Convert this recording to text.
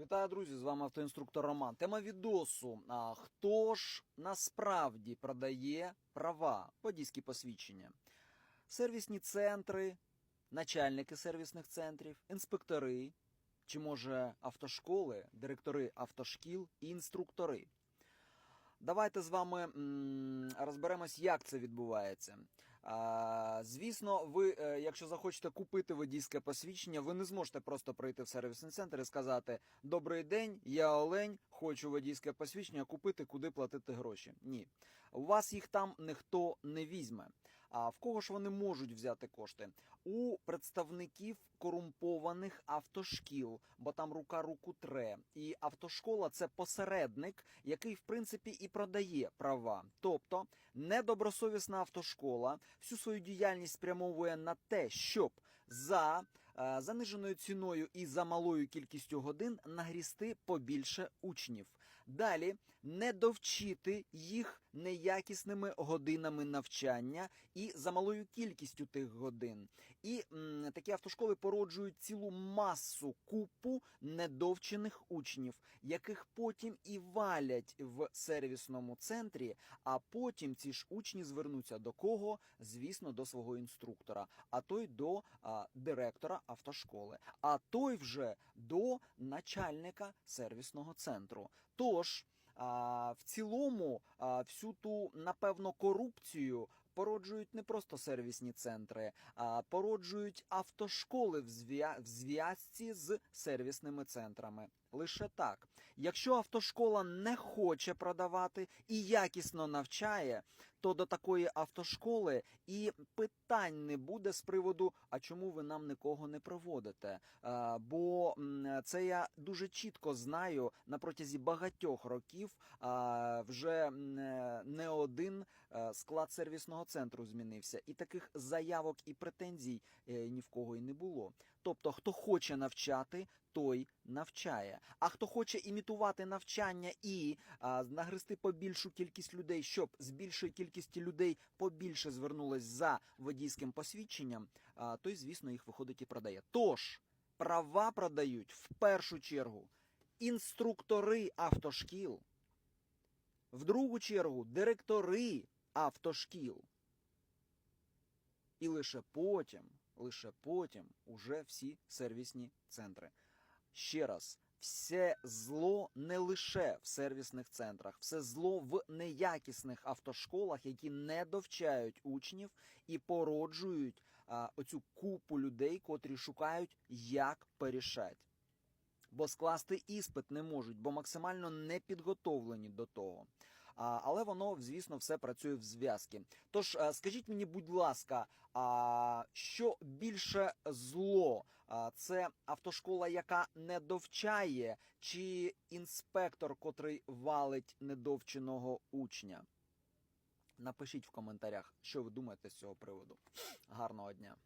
Вітаю, друзі! З вами автоінструктор Роман. Тема відосу. А, хто ж насправді продає права, водійські посвідчення? Сервісні центри, начальники сервісних центрів, інспектори, чи може автошколи, директори автошкіл і інструктори. Давайте з вами розберемось, як це відбувається. Звісно, ви, е, якщо захочете купити водійське посвідчення, ви не зможете просто прийти в сервісний центр і сказати: Добрий день, я Олень, хочу водійське посвідчення, купити, куди платити гроші. Ні, у вас їх там ніхто не візьме. А в кого ж вони можуть взяти кошти? У представників корумпованих автошкіл, бо там рука руку тре. І автошкола це посередник, який в принципі і продає права. Тобто недобросовісна автошкола всю свою діяльність спрямовує на те, щоб за е, заниженою ціною і за малою кількістю годин нагрісти побільше учнів. Далі не довчити їх неякісними годинами навчання і за малою кількістю тих годин. І м, такі автошколи породжують цілу масу купу недовчених учнів, яких потім і валять в сервісному центрі. А потім ці ж учні звернуться до кого? Звісно, до свого інструктора, а той до а, директора автошколи, а той вже до начальника сервісного центру. Тож. В цілому всю ту напевно корупцію породжують не просто сервісні центри, а породжують автошколи в зв'я- в зв'язці з сервісними центрами. Лише так. Якщо автошкола не хоче продавати і якісно навчає, то до такої автошколи і питань не буде з приводу, а чому ви нам нікого не проводите. Е, Бо це я дуже чітко знаю на протязі багатьох років а, вже не один е, склад сервісного центру змінився, і таких заявок і претензій е, ні в кого і не було. Тобто, хто хоче навчати, той навчає. А хто хоче імітувати навчання і а, нагрести побільшу кількість людей, щоб з більшої кількості людей побільше звернулось за водійським посвідченням, а, той, звісно, їх виходить і продає. Тож права продають в першу чергу інструктори автошкіл, в другу чергу директори автошкіл. І лише потім, лише потім уже всі сервісні центри. Ще раз, все зло не лише в сервісних центрах, все зло в неякісних автошколах, які не довчають учнів і породжують а, оцю купу людей, котрі шукають, як порішати. Бо скласти іспит не можуть, бо максимально не підготовлені до того. Але воно, звісно, все працює в зв'язки. Тож е, скажіть мені, будь ласка, що більше зло? Це автошкола, яка не довчає, чи інспектор, котрий валить недовченого учня? Напишіть в коментарях, що ви думаєте з цього приводу. Гарного дня!